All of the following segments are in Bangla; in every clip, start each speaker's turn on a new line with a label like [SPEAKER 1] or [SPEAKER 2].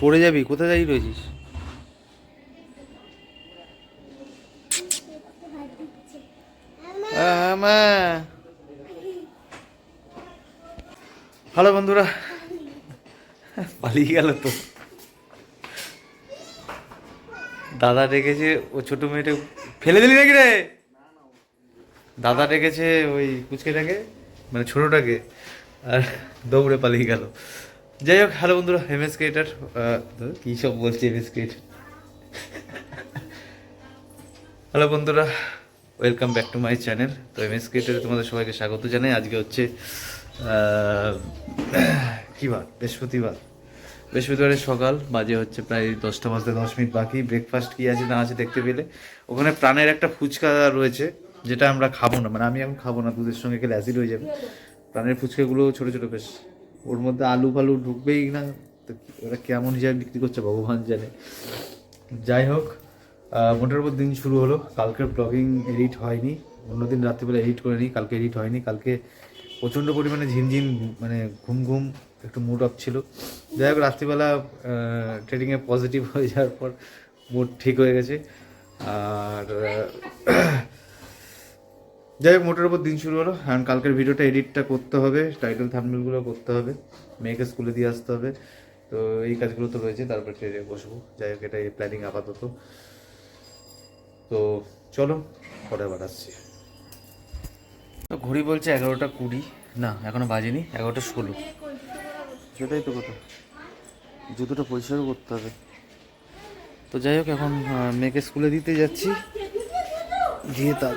[SPEAKER 1] পড়ে যাবি, কোথায় দাঁড়িয়ে রয়েছিস? আমা হ্যালো, বন্ধুরা। পালিয়ে গেল তো। দাদা ডেকেছে, ও ছোট মেয়েটা ফেলে দিলি নাকি রে? দাদা ডেকেছে ওই কুচকেটাকে মানে ছোটটাকে, আর দৌড়ে পালিয়ে গেল। যাই হোক হ্যালো বন্ধুরা এম এস ক্রিয়েটার কী সব বলছি এম এস ক্রিয়েটার হ্যালো বন্ধুরা welcome back to my channel তো এম এস ক্রিয়েটারে তোমাদের সবাইকে স্বাগত জানাই। আজকে হচ্ছে কী বার? বৃহস্পতিবার। বৃহস্পতিবারের সকাল, বাজে হচ্ছে প্রায় দশটা বাজতে দশ মিনিট বাকি। ব্রেকফাস্ট কী আছে না আছে দেখতে পেলে। ওখানে প্রাণের একটা ফুচকা রয়েছে, যেটা আমরা খাব না। মানে আমি এখন খাব না, দুধের সঙ্গে খেলে অ্যাসিড হয়ে যাবে। প্রাণের ফুচকাগুলো ছোটো ছোটো বেশ ওর মধ্যে আলু ফালু ঢুকবেই না, তো ওরা কেমন হিসাবে বিক্রি করছে ভগবান জানে। যাই হোক মোটের উপর দিন শুরু হলো। কালকের ব্লগিং এডিট হয়নি। অন্যদিন রাত্রিবেলা এডিট করে নিই। কালকে এডিট হয়নি। কালকে প্রচণ্ড পরিমাণে ঝিমঝিম মানে ঘুম ঘুম, একটু মুড অফ ছিল। যাই হোক, রাত্রিবেলা ট্রেডিংয়ে পজিটিভ হয়ে যাওয়ার পর মুড ঠিক হয়ে গেছে। আর যাই হোক মোটের উপর দিন শুরু হলো। কারণ কালকের ভিডিওটা এডিটটা করতে হবে টাইটেল থাম্বনেলগুলো করতে হবে মেয়েকে স্কুলে দিয়ে আসতে হবে। তো এই কাজগুলো তো রয়েছে তারপর ট্রেনে বসবো। যাই হোক এটাই প্ল্যানিং আপাতত। তো চলো পরে আবার আসছি। তো ঘড়ি বলছে এগারোটা কুড়ি। না এখনও বাজেনি এগারোটা ষোলো। সেটাই তো কথা। জুতোটা পরিষ্কারও করতে হবে। তো যাই হোক এখন মেয়েকে স্কুলে দিতে যাচ্ছি। দিয়ে তার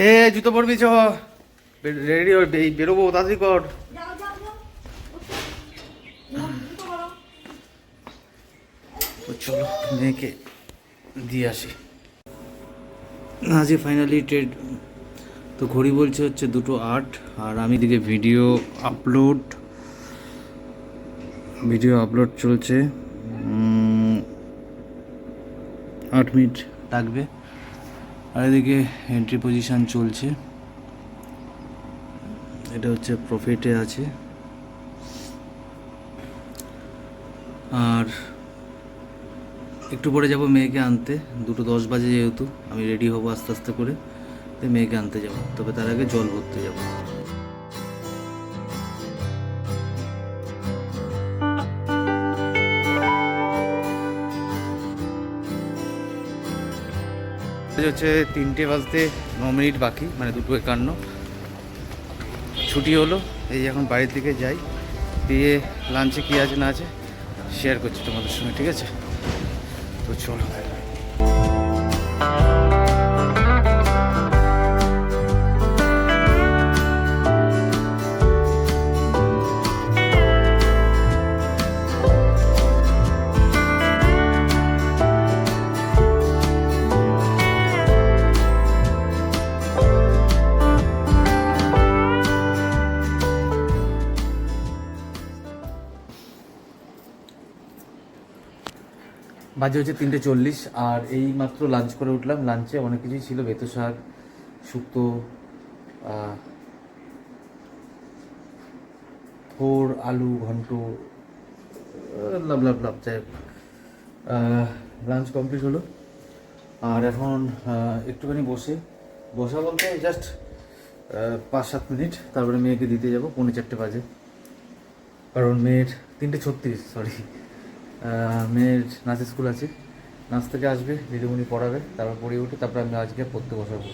[SPEAKER 1] এ, জুতো পরবি, চ। রেডি বেরোবো, তাড়াতাড়ি কর। চলো, মেয়েকে দিয়ে আসি। আজকে ফাইনালি ট্রেড তো ঘড়ি বলছে হচ্ছে দুটো আট, আর আমি দিকে ভিডিও আপলোড ভিডিও আপলোড চলছে আট মিনিট লাগবে। আর এদিকে এন্ট্রি পজিশন চলছে। এটা হচ্ছে প্রফিটে আছে। আর একটু পরে যাব মেয়েকে আনতে। দুটো দশ বাজে যেহেতু, আমি রেডি হব আস্তে আস্তে করে। মেয়েকে আনতে যাব। তবে তার আগে জল ভরতে যাব। হচ্ছে তিনটে বাজতে ন মিনিট বাকি মানে দুটো একান্ন। ছুটি হলো, এই এখন বাড়ির দিকে যাই, দিয়ে লাঞ্চে কী আছে না আছে শেয়ার করছি তোমাদের সঙ্গে, ঠিক আছে? তো চলো। বাজে হচ্ছে তিনটে চল্লিশ, আর এই মাত্র লাঞ্চ করে উঠলাম। লাঞ্চে অনেক কিছুই ছিল, বেতো শাক, শুক্তো থোর আলু, ঘন্ট লাভ লাভ লাভ, যাই লাঞ্চ কমপ্লিট হলো। আর এখন একটুখানি বসে। বসা বলতে জাস্ট পাঁচ, সাত মিনিট, তারপরে মেয়েকে দিতে যাব। পৌনে চারটে বাজে। কারণ মেয়ের তিনটে ছত্রিশ সরি মেয়ের নাচের স্কুল আছে। নাচ থেকে আসবে দিদিমণি পড়াবে, তারপর পড়িয়ে উঠে তারপর আমি আজকে পড়তে বসাবো।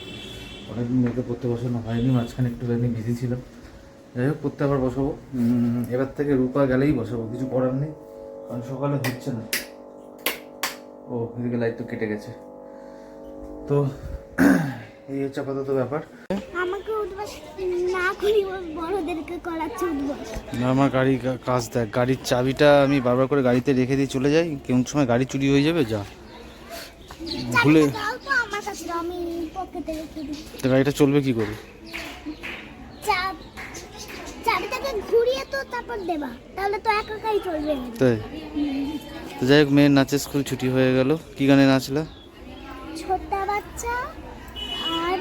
[SPEAKER 1] অনেকদিন মেয়েকে পড়তে বসানো হয়নি, মাঝখানে একটু আমি বিজি ছিলাম। যাই হোক, পড়তে আবার বসাবো। এবার থেকে রূপা গেলেই বসাবো, কিছু করার নেই, কারণ সকালে হচ্ছে না। ও, এদিকে লাইট তো কেটে গেছে। তো, এই হচ্ছে আপাতত ব্যাপার
[SPEAKER 2] আমাকে উঠবাস না করি করাচ্ছে উঠবাস
[SPEAKER 1] না আমার গাড়ি কাজ দেখ। গাড়ির চাবিটা আমি বারবার করে গাড়িতে রেখে দিয়ে চলে যাই। কোন সময় গাড়ি চুরি হয়ে যাবে যা। ভুলে
[SPEAKER 2] তো
[SPEAKER 1] গাড়িটা চলবে কি করে?
[SPEAKER 2] চাবিটাকে ঘুরিয়ে তো তারপর দেবা তাহলে তো একা একাই চলবে।
[SPEAKER 1] তাই? তো যাই হোক মেয়ের নাচের স্কুল ছুটি হয়ে গেল। কি গানে নাচলা?
[SPEAKER 2] ছোট্ট বাচ্চা আর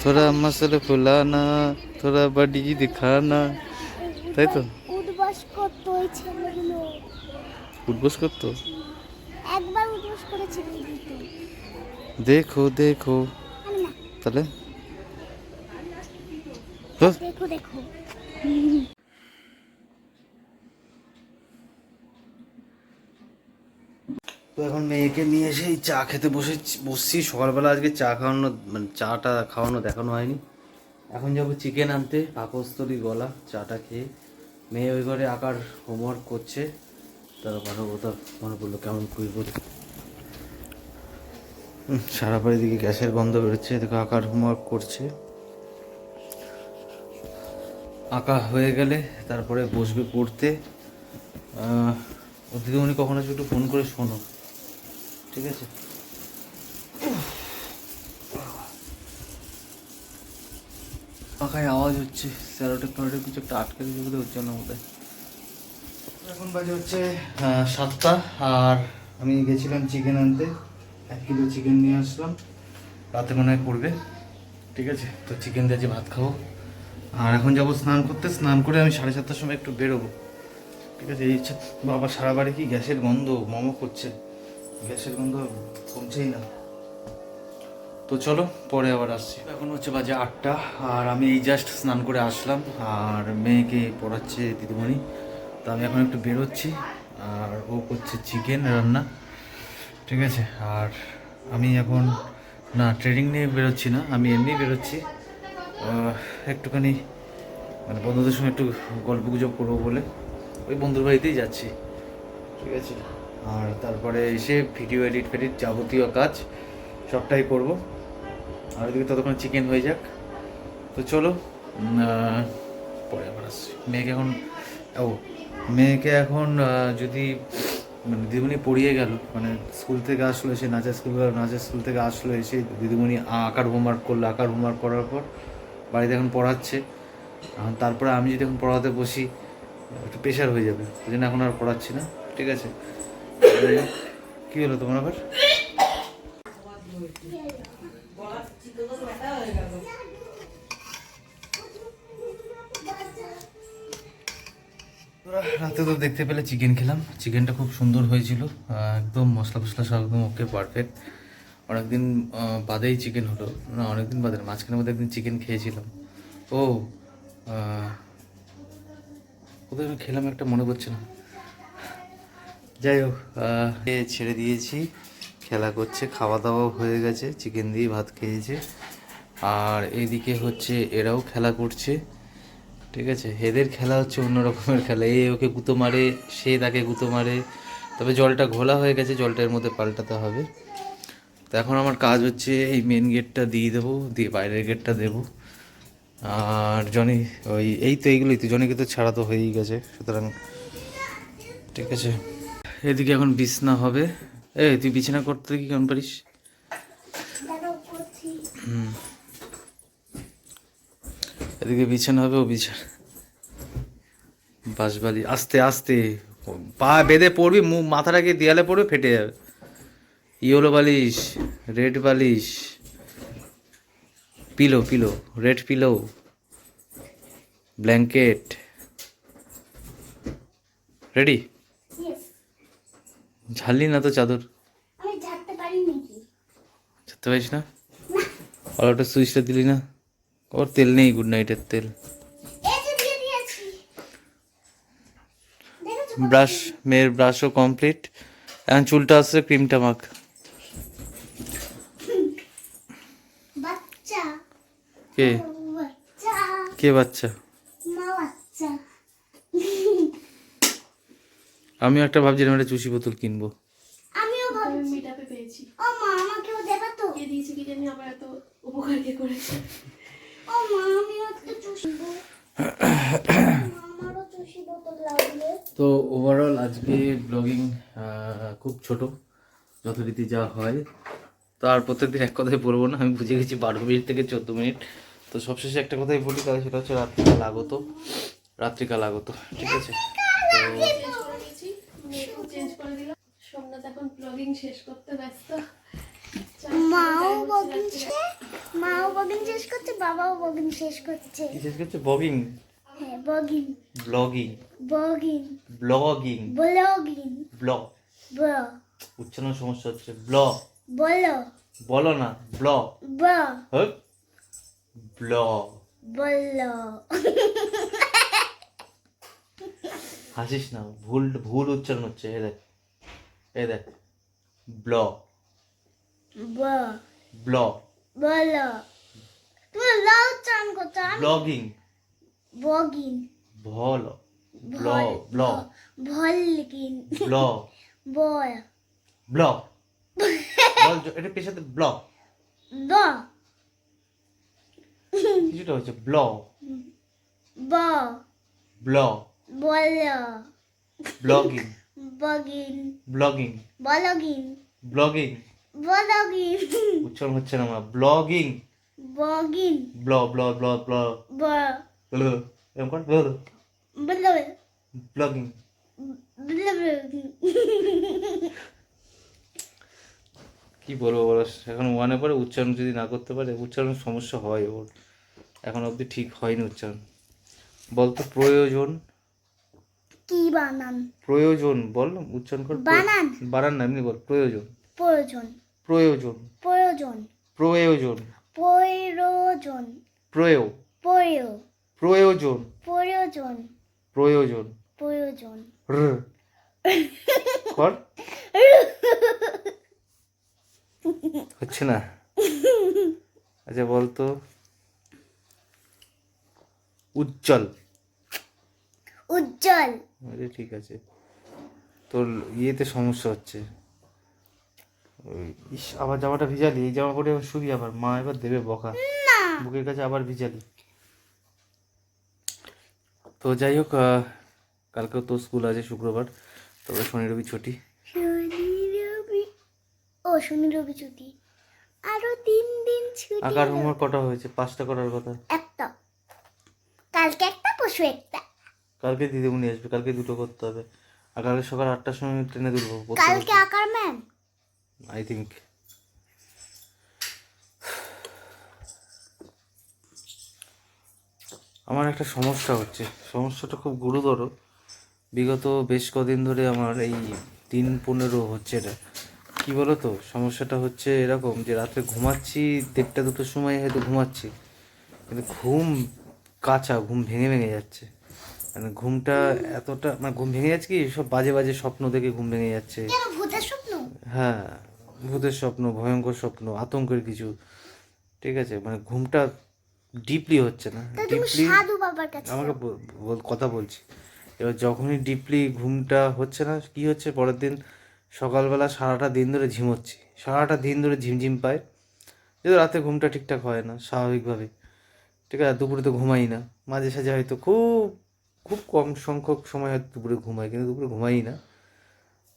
[SPEAKER 1] থোড়া মসল ফুলানা থোড়া বডি দিখানা তাই তো
[SPEAKER 2] উঠবাস করতো ওই ছেলেগুলো
[SPEAKER 1] উঠবোস করতো
[SPEAKER 2] একবার উঠবাস করেছিল
[SPEAKER 1] দেখো দেখো তাহলে?
[SPEAKER 2] দেখো দেখো
[SPEAKER 1] তো এখন মেয়েকে নিয়ে এসে এই চা খেতে বসে বসছি। সকালবেলা আজকে চা খাওয়ানো মানে চাটা খাওয়ানো দেখানো হয়নি। এখন যাব চিকেন আনতে পাকস্থলী গলা চাটা খেয়ে। মেয়ে ওই ঘরে আঁকার হোমওয়ার্ক করছে। তারা ভালো কথা মনে পড়ল কেমন কুই বলে সারা বাড়ি দিকে গ্যাসের গন্ধ বেরোচ্ছে দেখো আঁকার হোমওয়ার্ক করছে। আঁকা হয়ে গেলে তারপরে বসবে পড়তে। আহ, ও দিদিমণি কখন আসবে একটু ফোন করে শোনো। ঠিক আছে। পাখায় আওয়াজ হচ্ছে স্যারোটেক ফ্যারোটেক কিছু একটা আটকে দিয়েছে বোধহয় হচ্ছে না বোধহয়। এখন বাজে হচ্ছে সাতটা আর আমি গেছিলাম চিকেন আনতে এক কিলো চিকেন নিয়ে আসলাম। রাতে মনে হয় পড়বে ঠিক আছে? তো চিকেন দিয়ে ভাত খাব। আর এখন যাব স্নান করতে স্নান করে আমি সাড়ে সাতটার সময় একটু বেরোবো। ঠিক আছে এই ইচ্ছা বাবা সারা বাড়ি কি গ্যাসের গন্ধ মোমো করছে। গ্যাসের গন্ধ কমছেই না। তো চলো পরে আবার আসছি। এখন হচ্ছে বাজে আটটা আর আমি এই জাস্ট স্নান করে আসলাম আর মেয়েকে পড়াচ্ছে দিদিমণি। তো আমি এখন একটু বেরোচ্ছি আর ও করছে চিকেন রান্না ঠিক আছে? আর আমি এখন না ট্রেনিং নিয়ে বেরোচ্ছি না আমি এমনি বেরোচ্ছি। একটুখানি মানে বন্ধুদের সঙ্গে একটু গল্প গুজব করব বলে ওই বন্ধুর বাড়িতেই যাচ্ছি ঠিক আছে? আর তারপরে এসে ভিডিও এডিট ফেডিট যাবতীয় কাজ, সবটাই করব। আর ওইদিকে ততক্ষণ চিকেন হয়ে যাক। তো চলো পরে আবার আসছি। মেয়েকে এখন, ও, মেয়েকে এখন যদি মানে দিদিমণি পড়িয়ে গেল মানে স্কুল থেকে আসলো এসে, নাচের স্কুল গেল নাচের স্কুল থেকে আসলো এসে দিদিমণি আঁকার হোমওয়ার্ক করল, আঁকার হোমওয়ার্ক করার পর বাড়িতে এখন পড়াচ্ছে। এখন তারপরে আমি যদি এখন পড়াতে বসি, একটু প্রেশার হয়ে যাবে। ওই জন্য এখন আর পড়াচ্ছি না। ঠিক আছে? কি হলো তোমার আবার? রাতে তো দেখতে পেলে চিকেন খেলাম। চিকেনটা খুব সুন্দর হয়েছিল। একদম মশলা ফসলা সব একদম ওকে পারফেক্ট অনেকদিন বাদেই চিকেন হলো। না অনেকদিন বাদে না, মাঝখানে মধ্যে একদিন চিকেন খেয়েছিলাম। ও কোথায় খেলাম একটা মনে পড়ছে না। যাই হোক ছেড়ে দিয়েছি। খেলা করছে খাওয়া দাওয়াও হয়ে গেছে চিকেন দিয়ে ভাত খেয়েছে। আর এইদিকে হচ্ছে এরাও খেলা করছে, ঠিক আছে? এদের খেলা হচ্ছে অন্য রকমের খেলা। এ ওকে গুঁতো মারে, সে তাকে গুঁতো মারে। তবে জলটা ঘোলা হয়ে গেছে, জলটা এর মধ্যে পাল্টাতে হবে। তো এখন আমার কাজ হচ্ছে এই মেন গেটটা দিয়ে দেবো, দিয়ে বাইরের গেটটা দেবো। আর জনি, ওই, এই তো এইগুলোই তো, জনিকে তো ছাড়া তো হয়েই গেছে, সুতরাং, ঠিক আছে? এদিকে এখন বিছনা হবে। এই, তুই বিছানা করতে কি কেমন পারিস? হুম। এদিকে বিছানা হবে, ও বিছানা বাঁশবালি। আস্তে আস্তে। পা বেঁধে পড়বি মুখ মাথাটাকে দেয়ালে পড়বে, ফেটে যাবে। ইয়েলো বালিশ, রেড বালিশ। Pillow pillow, red pillow. Blanket. Ready? ঝাললি না তো চাদর?
[SPEAKER 2] আমি ঝাড়তে পারি নাকি
[SPEAKER 1] ছাড়তে পারিস না? ওটা সুইচটা দিলি না? ওর তেল নেই গুড নাইটের তেল। ব্রাশ মেয়ের ব্রাশও কমপ্লিট এখন চুলটা আসছে ক্রিমটা মাখ। কে? কে বাচ্চা
[SPEAKER 2] মা বাচ্চা
[SPEAKER 1] আমি একটা ভাবছিলাম একটা চুষি বোতল কিনবো।
[SPEAKER 2] আমিও ভাবছি।
[SPEAKER 3] মিটাপে পেয়েছি।
[SPEAKER 2] ও মা আমাকেও দেবে তো।
[SPEAKER 3] কে দিয়েছে কি জানি আবার এত উপকার কে করেছে।
[SPEAKER 2] ও মা আমিও একটু চুষি বোতল
[SPEAKER 1] তো ওভারঅল আজকে ব্লগিং খুব ছোট যথারীতি যা হয়। তো আর প্রত্যেকদিন এক কথাই বলব না আমি বুঝে গেছি বারো মিনিট থেকে চোদ্দ মিনিট। তো সবশেষে একটা কথাই বলি তাহলে সেটা হচ্ছে রাত্রিকাল আগত। রাত্রিকাল আগত ঠিক আছে? তো
[SPEAKER 3] চেঞ্জ করে দিয়েছি চেঞ্জ করে দিলাম সোমনাথ এখন ব্লগিং শেষ করতে ব্যস্ত।
[SPEAKER 2] মাও শেষ? মাও বগিন শেষ করছে বাবাও বগিন শেষ করছে?
[SPEAKER 1] কি শেষ করছে? বগিং
[SPEAKER 2] হ্যাঁ blogging
[SPEAKER 1] blogging
[SPEAKER 2] blogging
[SPEAKER 1] blogging
[SPEAKER 2] blogging
[SPEAKER 1] blog
[SPEAKER 2] ব
[SPEAKER 1] উচ্চারণ সমস্যা হচ্ছে ব্লগ
[SPEAKER 2] বলো।
[SPEAKER 1] বলো না ব্লগ
[SPEAKER 2] ব
[SPEAKER 1] ব্লগ
[SPEAKER 2] বলো।
[SPEAKER 1] হাসিস না ভুল ভুল উচ্চারণ হচ্ছে দেখ। এ দেখ ব্লগ
[SPEAKER 2] ব।
[SPEAKER 1] ব্লগ
[SPEAKER 2] বলো। তুমি লাউ চান আমি
[SPEAKER 1] ব্লগিং।
[SPEAKER 2] বগিন
[SPEAKER 1] ভল ব্লগ ব্লগ
[SPEAKER 2] ভলগিন
[SPEAKER 1] ব্লগ
[SPEAKER 2] বল।
[SPEAKER 1] ব্লগ বল। জ- এটা পেছাতে ব্লগ
[SPEAKER 2] ব।
[SPEAKER 1] কিছুটা হচ্ছে ব্লগ
[SPEAKER 2] ব।
[SPEAKER 1] ব্লগ
[SPEAKER 2] বলো।
[SPEAKER 1] Blogging.
[SPEAKER 2] Blogging
[SPEAKER 1] blogging
[SPEAKER 2] blogging
[SPEAKER 1] blogging
[SPEAKER 2] blogging
[SPEAKER 1] উচ্চারণ হচ্ছে না আমার ব্লগিং
[SPEAKER 2] বগিন
[SPEAKER 1] ব্ল ব্ল ব্ল ব্ল ব্ল এরকম কর বলো ব্লগিং কি বলব বলো এখন ওয়ানে পরে উচ্চারণ যদি না করতে পারে উচ্চারণ সমস্যা হয় ওর। এখন অবধি ঠিক হয়নি উচ্চারণ। বলতো প্রয়োজন
[SPEAKER 2] কি বানান?
[SPEAKER 1] প্রয়োজন বল উচ্চারণ কর
[SPEAKER 2] বানান।
[SPEAKER 1] বানান না এমনি বল প্রয়োজন।
[SPEAKER 2] প্রয়োজন।
[SPEAKER 1] প্রয়োজন।
[SPEAKER 2] প্রয়োজন।
[SPEAKER 1] প্রয়োজন।
[SPEAKER 2] প্রয়োজন।
[SPEAKER 1] প্রয়োগ।
[SPEAKER 2] প্রয়োগ।
[SPEAKER 1] প্রয়োজন।
[SPEAKER 2] প্রয়োজন।
[SPEAKER 1] প্রয়োজন।
[SPEAKER 2] প্রয়োজন।
[SPEAKER 1] র। কর। হচ্ছে না। আচ্ছা বলতো। উজ্জ্বল।
[SPEAKER 2] উজ্জ্বল।
[SPEAKER 1] আরে ঠিক আছে। তোর ইয়েতে সমস্যা হচ্ছে। ওই ইস আবার জামাটা ভিজালি এই জামা পরে আবার শুবি আবার। মা এবার দেবে বকা। বুকের কাছে আবার ভিজালি। তো যাই হোক কালকেও তো স্কুল আছে শুক্রবার। তবে শনি রবি ছুটি।
[SPEAKER 2] ও শনি রবি ছুটি। আরও তিন দিন ছুটি
[SPEAKER 1] আঁকার হোমওয়ার্ক কটা হয়েছে? পাঁচটা করার কথা।
[SPEAKER 2] একটা। কালকে একটা পশু একটা।
[SPEAKER 1] কালকে দিদিমণি আসবে কালকে দুটো করতে হবে। আর কালকে সকাল আটটার সময় ট্রেনে তুলবো
[SPEAKER 2] কালকে আকার ম্যাম
[SPEAKER 1] আই থিঙ্ক আমার একটা সমস্যা হচ্ছে। সমস্যাটা খুব গুরুতর। বিগত বেশ কদিন ধরে আমার এই তিন পনেরো হচ্ছে এটা। কী বলো তো সমস্যাটা হচ্ছে এরকম যে রাত্রে ঘুমাচ্ছি দেড়টা দুটোর সময় হয়তো ঘুমাচ্ছি। কিন্তু ঘুম কাঁচা ঘুম ভেঙে ভেঙে যাচ্ছে। মানে ঘুমটা এতটা মানে ঘুম ভেঙে যাচ্ছে কি সব বাজে বাজে স্বপ্ন দেখে ঘুম ভেঙে যাচ্ছে।
[SPEAKER 2] ভূতের স্বপ্ন?
[SPEAKER 1] হ্যাঁ ভূতের স্বপ্ন ভয়ঙ্কর স্বপ্ন আতঙ্কের কিছু। ঠিক আছে মানে ঘুমটা ডিপলি হচ্ছে না। ডিপলি আমাকে কথা বলছি। এবার যখনই ডিপলি ঘুমটা হচ্ছে না কি হচ্ছে? পরের দিন সকালবেলা সারাটা দিন ধরে ঝিমোচ্ছি সারাটা দিন ধরে ঝিমঝিম পায়। যেহেতু রাতে ঘুমটা ঠিকঠাক হয় না স্বাভাবিকভাবে। ঠিক আছে দুপুরে তো ঘুমাই না। মাঝে সাঝে হয়তো খুব খুব কম সংখ্যক সময় হয়তো দুপুরে ঘুমাই কিন্তু দুপুরে ঘুমাই না।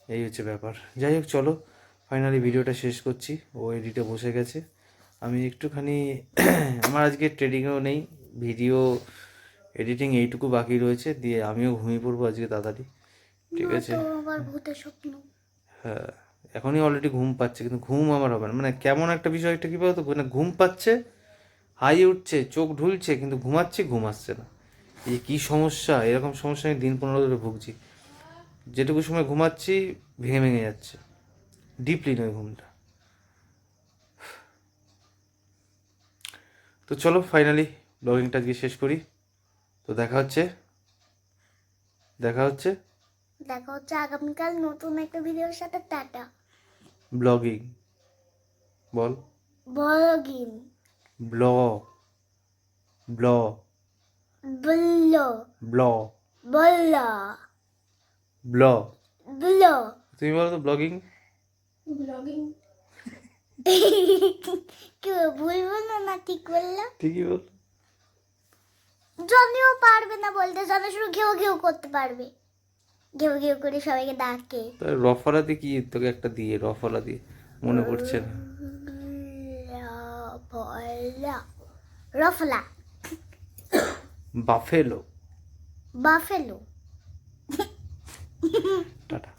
[SPEAKER 1] এই হচ্ছে ব্যাপার। যাই হোক চলো ফাইনালি ভিডিওটা শেষ করছি। ও এডিটে বসে গেছে। আমি একটুখানি আমার আজকে ট্রেডিংও নেই ভিডিও এডিটিং এইটুকু বাকি রয়েছে দিয়ে আমিও ঘুমিয়ে পড়ব আজকে তাড়াতাড়ি। ঠিক আছে? হ্যাঁ এখনই অলরেডি ঘুম পাচ্ছে কিন্তু ঘুম আমার হবে না। মানে কেমন একটা বিষয় একটা কী বলতো? মানে ঘুম পাচ্ছে হাই উঠছে চোখ ঢুলছে কিন্তু ঘুমাচ্ছে ঘুম আসছে না। এই কী সমস্যা? এরকম সমস্যা আমি দিন পনেরো ধরে ভুগছি। যেটুকু সময় ঘুমাচ্ছি ভেঙে ভেঙে যাচ্ছে। ডিপলি নয় ঘুমটা। তো চলো ফাইনালি ব্লগিংটা আজকে শেষ করি। তো দেখা হচ্ছে। দেখা হচ্ছে।
[SPEAKER 2] দেখা হচ্ছে আগামীকাল নতুন একটা ভিডিওর সাথে। টাটা।
[SPEAKER 1] ব্লগিং বল।
[SPEAKER 2] বলগিন
[SPEAKER 1] ব্ল ব্ল
[SPEAKER 2] বলল
[SPEAKER 1] ব্ল
[SPEAKER 2] বলল
[SPEAKER 1] ব্ল
[SPEAKER 2] বলল
[SPEAKER 1] তুমি বলো তো ব্লগিং
[SPEAKER 3] ব্লগিং
[SPEAKER 2] কি না ঠিক বলল
[SPEAKER 1] ঠিকই বল।
[SPEAKER 2] জনিও পারবে না বলতে জনি শুধু ঘেউ ঘেউ করতে পারবে। ঘেউ ঘেউ করে সবাইকে ডাকে।
[SPEAKER 1] রফলা দিয়ে কি তোকে একটা দিয়ে রফলা দিয়ে মনে পড়ছে না।
[SPEAKER 2] রফলা।
[SPEAKER 1] বাফেলো।
[SPEAKER 2] বাফেলো।
[SPEAKER 1] টাটা।